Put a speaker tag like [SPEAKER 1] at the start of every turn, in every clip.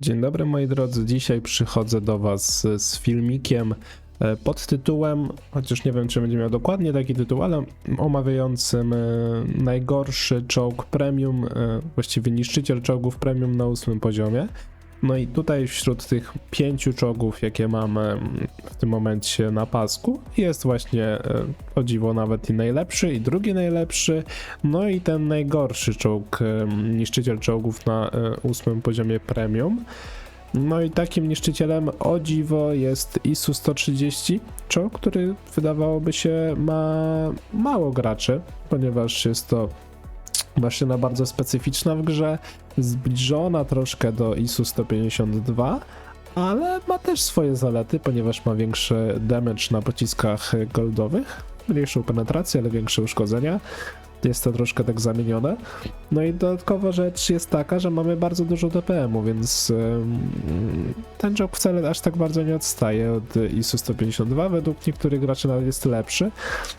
[SPEAKER 1] Dzień dobry moi drodzy, dzisiaj przychodzę do was z, filmikiem e, pod tytułem, chociaż nie wiem czy będzie miał dokładnie taki tytuł, ale omawiającym e, najgorszy czołg premium, e, właściwie niszczyciel czołgów premium na ósmym poziomie. No i tutaj wśród tych pięciu czołgów, jakie mamy w tym momencie na pasku, jest właśnie e, o dziwo nawet i najlepszy, i drugi najlepszy, no i ten najgorszy czołg, e, niszczyciel czołgów na e, ósmym poziomie premium. No i takim niszczycielem o dziwo jest ISU 130, czołg, który wydawałoby się ma mało graczy, ponieważ jest to maszyna bardzo specyficzna w grze, zbliżona troszkę do ISU 152, ale ma też swoje zalety, ponieważ ma większy damage na pociskach goldowych, mniejszą penetrację, ale większe uszkodzenia. Jest to troszkę tak zamienione. No i dodatkowa rzecz jest taka, że mamy bardzo dużo DPM-u, więc ten czołg wcale aż tak bardzo nie odstaje od ISU 152. Według niektórych graczy nawet jest lepszy.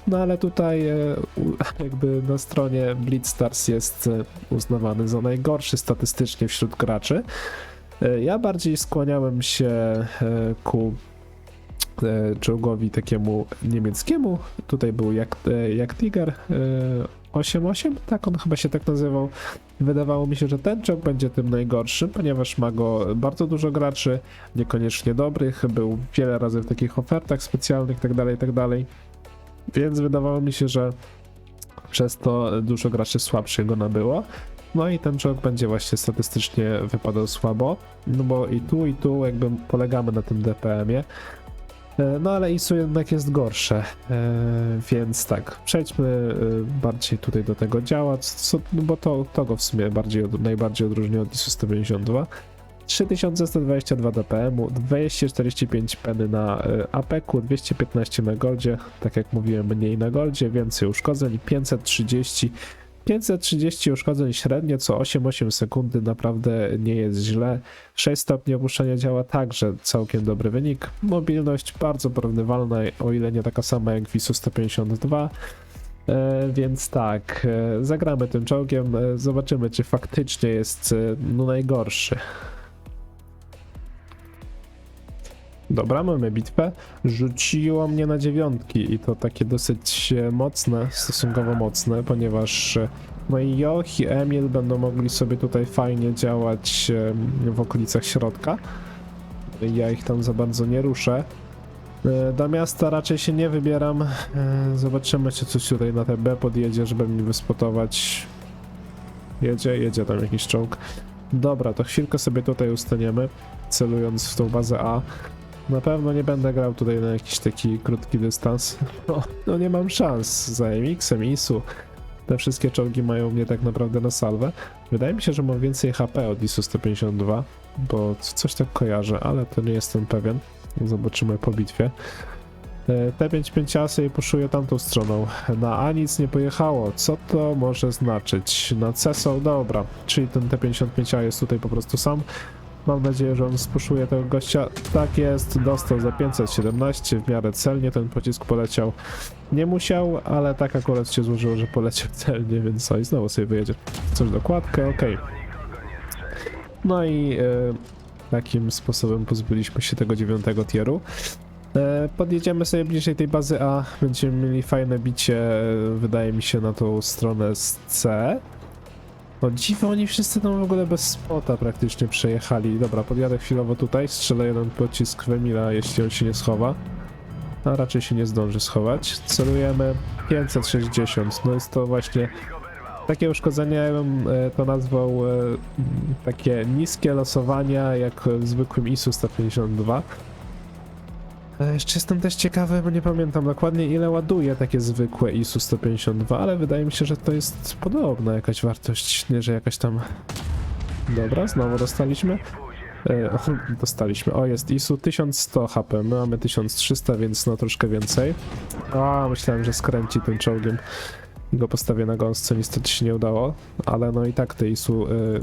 [SPEAKER 1] No ale tutaj e, jakby na stronie Blitzstars jest e, uznawany za najgorszy statystycznie wśród graczy. E, Ja bardziej skłaniałem się ku czołgowi takiemu niemieckiemu. Tutaj był jak, jak Tiger 8.8, tak on chyba się tak nazywał. Wydawało mi się, że ten czołg będzie tym najgorszym, ponieważ ma go bardzo dużo graczy, niekoniecznie dobrych, był wiele razy w takich ofertach specjalnych itd., itd. Więc wydawało mi się, że przez to dużo graczy słabszych go nabyło. No i ten czołg będzie właśnie statystycznie wypadał słabo, no bo i tu, i tu jakby polegamy na tym DPM-ie. E, No ale ISU jednak jest gorsze, e, więc tak, przejdźmy e, bardziej tutaj do tego działa, co, no bo to, to go w sumie bardziej, najbardziej odróżnia od ISU 152. 3122 DPM-u, 245 peny na APEK-u, 215 na Goldzie, tak jak mówiłem, mniej na Goldzie, więcej uszkodzeń, 530 530 uszkodzeń średnio co 8-8 sekundy naprawdę nie jest źle. 6 stopni opuszczenia działa także całkiem dobry wynik. Mobilność bardzo porównywalna, o ile nie taka sama jak w ISU 152. E, więc tak, e, zagramy tym czołgiem, e, zobaczymy czy faktycznie jest no, najgorszy. Dobra, mamy bitwę. Rzuciło mnie na dziewiątki i to takie dosyć e, mocne, stosunkowo mocne, ponieważ e, no i Joch i Emil będą mogli sobie tutaj fajnie działać w okolicach środka. Ja ich tam za bardzo nie ruszę. E, Do miasta raczej się nie wybieram. Zobaczymy, czy coś tutaj na te B podjedzie, żeby mnie wyspotować. Jedzie, jedzie tam jakiś czołg. Dobra, to chwilkę sobie tutaj ustaniemy, celując w tą bazę A. Na pewno nie będę grał tutaj na jakiś taki krótki dystans. No, no nie mam szans za MX-em, ISU. Te wszystkie czołgi mają mnie tak naprawdę na salwę. Wydaje mi się, że mam więcej HP od ISU 152, bo coś tak kojarzę, ale to nie jestem pewien. Zobaczymy po bitwie. E, T5 asy i tamtą stroną. Na A nic nie pojechało. Co to może znaczyć? Na C są dobra, czyli ten T55A jest tutaj po prostu sam. Mam nadzieję, że on spuszuje tego gościa. Tak jest, dostał za 517, w miarę celnie ten pocisk poleciał. Nie musiał, ale tak akurat się złożyło, że poleciał celnie, więc co, i znowu sobie wyjedzie. Coś dokładkę, okej. No i e, takim sposobem pozbyliśmy się tego dziewiątego tieru. E, podjedziemy sobie bliżej tej bazy A, będziemy mieli fajne bicie, e, wydaje mi się, na tą stronę z C. O dziwo, oni wszyscy tam w ogóle bez spota praktycznie przejechali. Dobra, podjadę chwilowo tutaj, strzelę jeden pocisk w Emila, jeśli on się nie schowa. A raczej się nie zdąży schować. Celujemy 560, no jest to właśnie takie uszkodzenie, ja bym e, to nazwał e, takie niskie losowania, jak w zwykłym ISU 152. E, Jeszcze jestem też ciekawy, bo nie pamiętam dokładnie ile ładuje takie zwykłe ISU 152, ale wydaje mi się, że to jest podobna jakaś wartość, nie że jakaś tam... Dobra, znowu dostaliśmy. E, dostaliśmy. O, jest ISU 1100 HP, my mamy 1300, więc no troszkę więcej. A, myślałem, że skręci tym czołgiem i go postawię na gąsce, niestety się nie udało, ale no i tak te ISU... Y,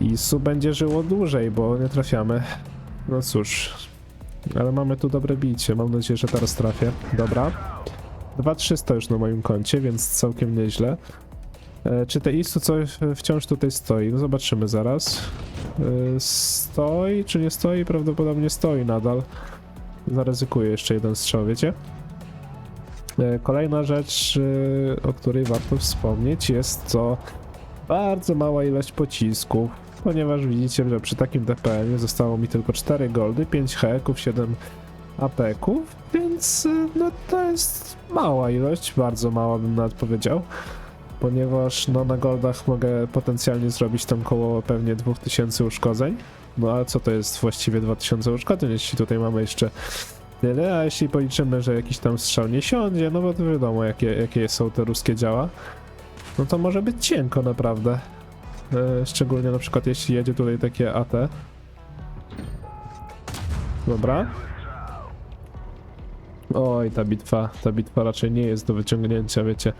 [SPEAKER 1] ISU będzie żyło dłużej, bo nie trafiamy. No cóż, ale mamy tu dobre bicie. Mam nadzieję, że teraz trafię. Dobra. 2300 już na moim koncie, więc całkiem nieźle. E, czy te ISU coś wciąż tutaj stoi? No zobaczymy zaraz. y, stoi, czy nie stoi? Prawdopodobnie stoi nadal. Zaryzykuję jeszcze jeden strzał, wiecie? E, Kolejna rzecz, y, o której warto wspomnieć, jest to bardzo mała ilość pocisków, ponieważ widzicie, że przy takim DPM zostało mi tylko 4 goldy, 5 heków, 7 apeków, więc y, no to jest mała ilość, bardzo mała bym nawet powiedział, ponieważ no na goldach mogę potencjalnie zrobić tam koło pewnie 2000 uszkodzeń, no a co to jest właściwie 2000 uszkodzeń, jeśli tutaj mamy jeszcze tyle, a jeśli policzymy, że jakiś tam strzał nie siądzie, no bo to wiadomo jakie, jakie są te ruskie działa, no to może być cienko naprawdę. E, szczególnie na przykład jeśli jedzie tutaj takie AT. Dobra. Oj, ta bitwa, ta bitwa raczej nie jest do wyciągnięcia, wiecie.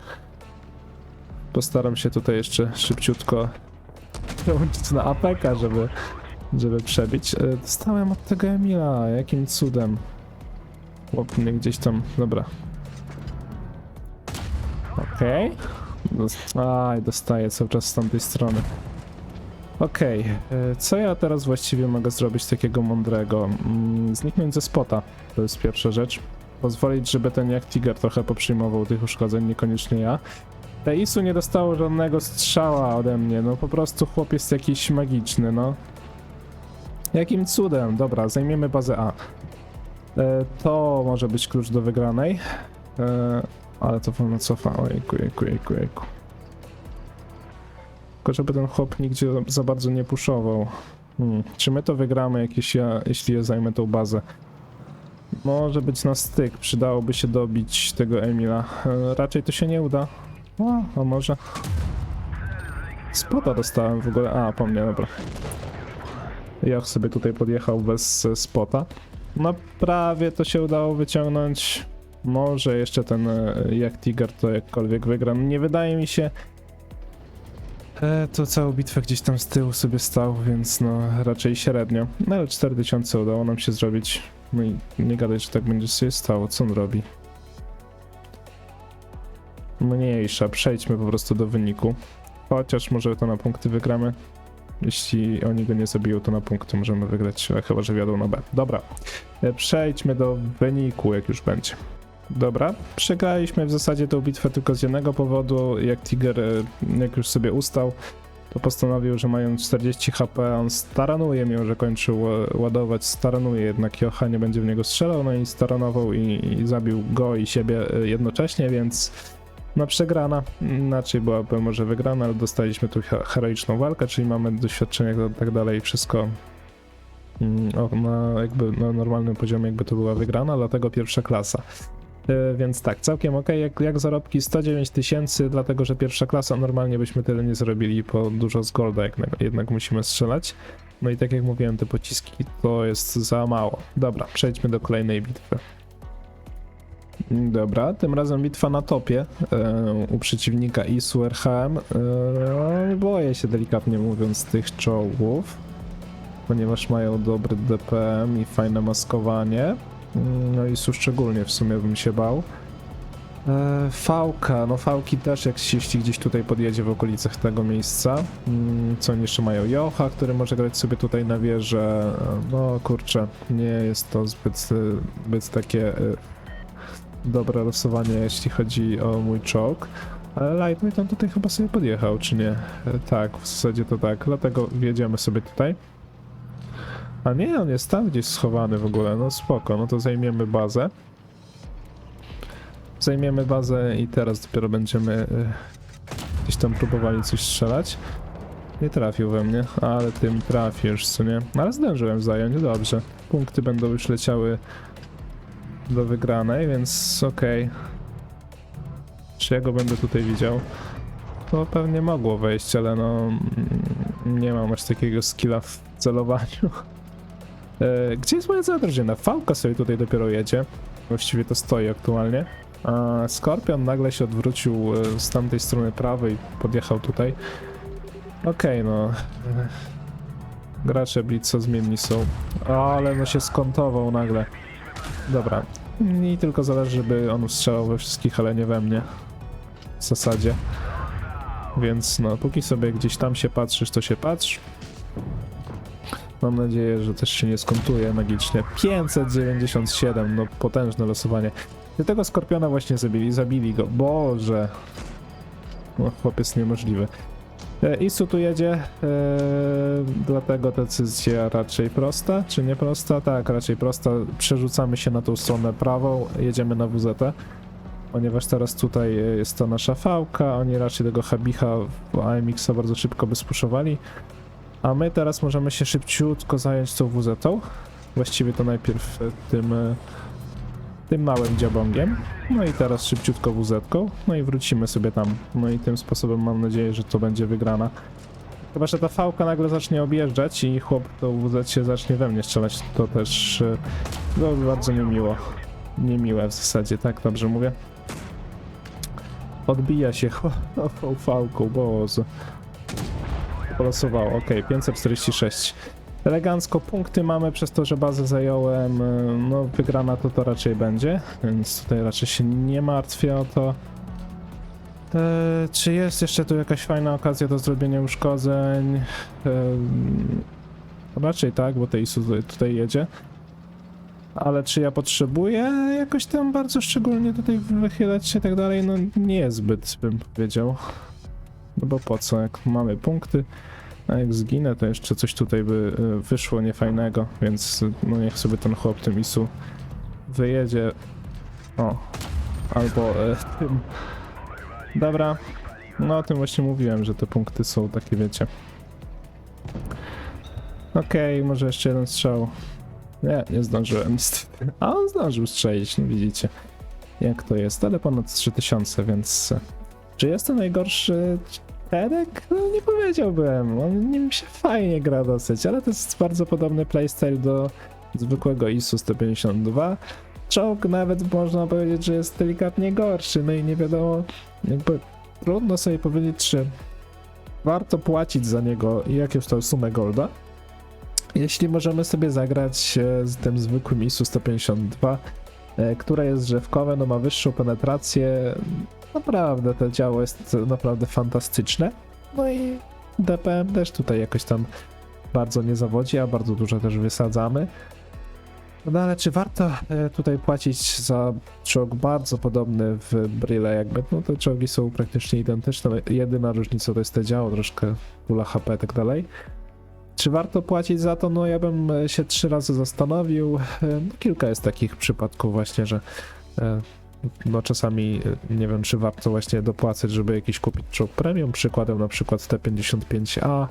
[SPEAKER 1] Postaram się tutaj jeszcze szybciutko przełączyć na APK, żeby, żeby przebić. E, Dostałem od tego Emila, jakim cudem. Chłop mnie gdzieś tam, dobra. Okej. Dos- Aj, dostaję cały czas z tamtej strony. Okej, e, co ja teraz właściwie mogę zrobić takiego mądrego? Mm, Zniknąć ze spota, to jest pierwsza rzecz. Pozwolić, żeby ten jak Tiger trochę poprzyjmował tych uszkodzeń, niekoniecznie ja. Teisu nie dostało żadnego strzała ode mnie, no po prostu chłop jest jakiś magiczny, no. Jakim cudem? Dobra, zajmiemy bazę A. E, To może być klucz do wygranej. Ale to wolno cofa. Ojejku, jejku, jejku, jejku. Tylko żeby ten chłop nigdzie za bardzo nie puszował. Hmm. Czy my to wygramy, ja, jeśli ja zajmę tą bazę? Może być na styk. Przydałoby się dobić tego Emila. E, raczej to się nie uda. A, a może. Spota dostałem w ogóle. A, po mnie, dobra. Joch sobie tutaj podjechał bez spota. No prawie to się udało wyciągnąć. Może jeszcze ten e, jak Tiger to jakkolwiek wygra. No nie wydaje mi się. E, to całą bitwę gdzieś tam z tyłu sobie stał, więc no raczej średnio. No ale 4000 udało nam się zrobić. No i nie gadać, że tak będzie się stało. Co on robi? Mniejsza, przejdźmy po prostu do wyniku. Chociaż może to na punkty wygramy. Jeśli oni go nie zabiją, to na punkty możemy wygrać, chyba, że wiadą na B. Dobra, E, przejdźmy do wyniku, jak już będzie. Dobra, przegraliśmy w zasadzie tą bitwę tylko z jednego powodu. Jak Tiger, e, jak już sobie ustał, to postanowił, że mając 40 HP, on staranuje, mimo że kończył e, ładować, staranuje jednak Jocha, nie będzie w niego strzelał, no i staranował i, i zabił go i siebie e, jednocześnie, więc no przegrana, inaczej byłaby może wygrana, ale dostaliśmy tu he- heroiczną walkę, czyli mamy doświadczenie i tak dalej, wszystko mm, na jakby na normalnym poziomie jakby to była wygrana, dlatego pierwsza klasa. E, Więc tak, całkiem ok, jak, jak zarobki 109 tysięcy, dlatego że pierwsza klasa normalnie byśmy tyle nie zrobili, po dużo z golda jednak, jednak musimy strzelać. No i tak jak mówiłem, te pociski to jest za mało. Dobra, przejdźmy do kolejnej bitwy. Dobra, tym razem bitwa na topie e, u przeciwnika ISU RHM. E, boję się delikatnie mówiąc tych czołgów, ponieważ mają dobry DPM i fajne maskowanie. No ISU szczególnie w sumie bym się bał. E, Fałka, no fałki też jak jeśli gdzieś tutaj podjedzie w okolicach tego miejsca. Mm, Co oni jeszcze mają? Jocha, który może grać sobie tutaj na wieżę. E, No kurczę, nie jest to zbyt, e, zbyt takie dobre losowanie, jeśli chodzi o mój czołg. Ale Lightweight on tutaj chyba sobie podjechał, czy nie? Tak, w zasadzie to tak, dlatego wjedziemy sobie tutaj. A nie, on jest tam gdzieś schowany w ogóle, no spoko, no to zajmiemy bazę. Zajmiemy bazę i teraz dopiero będziemy e, gdzieś tam próbowali coś strzelać. Nie trafił we mnie, ale tym trafisz, co nie? Ale zdążyłem zająć, dobrze. Punkty będą już leciały do wygranej, więc okej. Czy ja go będę tutaj widział? To pewnie mogło wejść, ale no mm, nie mam aż takiego skilla w celowaniu. E, Gdzie jest moja cała drużyna? Fałka sobie tutaj dopiero jedzie. Właściwie to stoi aktualnie. A Skorpion nagle się odwrócił e, z tamtej strony prawej, podjechał tutaj. Okej, no. E, Gracze Blitzo zmienni są. Ale no się skontował nagle. Dobra. Mi tylko zależy, żeby on strzelał we wszystkich, ale nie we mnie. W zasadzie. Więc no, póki sobie gdzieś tam się patrzysz, to się patrz. Mam nadzieję, że też się nie skontuje magicznie. 597, no potężne losowanie. Ty tego skorpiona właśnie zabili, zabili go. Boże. No chłopiec niemożliwy. E, Isu tu jedzie, e, dlatego decyzja raczej prosta, czy nie prosta? Tak, raczej prosta. Przerzucamy się na tą stronę prawą, jedziemy na WZ, ponieważ teraz tutaj e, jest to nasza fałka, oni raczej tego Habicha w AMX-a bardzo szybko by spuszowali, a my teraz możemy się szybciutko zająć tą WZ-tą. Właściwie to najpierw e, tym, e, tym małym dziabongiem. No i teraz szybciutko WZ-ką. No i wrócimy sobie tam. No i tym sposobem mam nadzieję, że to będzie wygrana. Chyba, że ta fałka nagle zacznie objeżdżać i chłop to WZ się zacznie we mnie strzelać. To też e, byłoby bardzo niemiło. Niemiłe w zasadzie, tak dobrze mówię. Odbija się tą fałką, boże. Polosowało, ok, 546. Elegancko punkty mamy przez to, że bazę zająłem. y, No, wygrana to to raczej będzie, więc tutaj raczej się nie martwię o to. E, czy jest jeszcze tu jakaś fajna okazja do zrobienia uszkodzeń? E, raczej tak, bo tej Isu tutaj- jedzie. Ale czy ja potrzebuję jakoś tam bardzo szczególnie tutaj wychylać się i tak dalej? No niezbyt bym powiedział. No bo po co, jak mamy punkty, a jak zginę, to jeszcze coś tutaj by y, wyszło niefajnego, więc no niech sobie ten chłop tym Isu wyjedzie. O, albo e, tym. Dobra, no o tym właśnie mówiłem, że te punkty są takie, wiecie. Okej, może jeszcze jeden strzał. Nie, nie zdążyłem. A on zdążył strzelić, no widzicie. Jak to jest, ale ponad 3000, więc... e, Czy jest to najgorszy Terek? No nie powiedziałbym. On nim się fajnie gra dosyć, ale to jest bardzo podobny playstyle do zwykłego ISU 152. Czołg nawet można powiedzieć, że jest delikatnie gorszy, no i nie wiadomo, jakby trudno sobie powiedzieć, czy warto płacić za niego jakąś tą sumę golda. Jeśli możemy sobie zagrać e, z tym zwykłym ISU 152, e, które jest drzewkowe, no ma wyższą penetrację, naprawdę to działo jest naprawdę fantastyczne. No i DPM też tutaj jakoś tam bardzo nie zawodzi, a bardzo dużo też wysadzamy. No ale czy warto e, tutaj płacić za czołg bardzo podobny w Brille jakby? No te czołgi są praktycznie identyczne, jedyna różnica to jest te działo, troszkę pula HP i tak dalej. Czy warto płacić za to? No ja bym e, się trzy razy zastanowił. E, No, kilka jest takich przypadków właśnie, że no czasami e, nie wiem, czy warto właśnie dopłacać, żeby jakiś kupić czołg premium, przykładem na przykład T55A,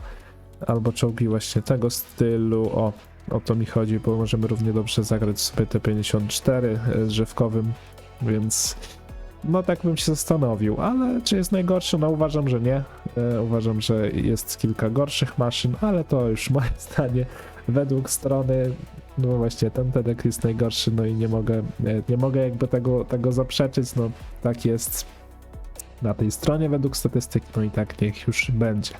[SPEAKER 1] albo czołgi właśnie tego stylu, o, o to mi chodzi, bo możemy równie dobrze zagrać sobie T54 e, z drzewkowym, więc no tak bym się zastanowił, ale czy jest najgorszy? No uważam, że nie. E, uważam, że jest kilka gorszych maszyn, ale to już moje zdanie. Według strony, no właśnie ten TEDek jest najgorszy, no i nie mogę, nie mogę jakby tego, tego zaprzeczyć, no tak jest na tej stronie według statystyk, no i tak niech już będzie.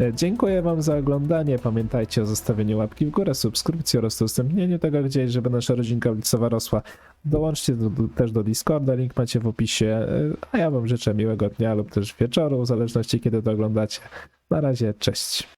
[SPEAKER 1] E, Dziękuję Wam za oglądanie. Pamiętajcie o zostawieniu łapki w górę, subskrypcji oraz udostępnieniu tego gdzieś, żeby nasza rodzinka ulicowa rosła. Dołączcie do, do, też do Discorda, link macie w opisie. E, A ja Wam życzę miłego dnia lub też wieczoru, w zależności kiedy to oglądacie. Na razie, cześć.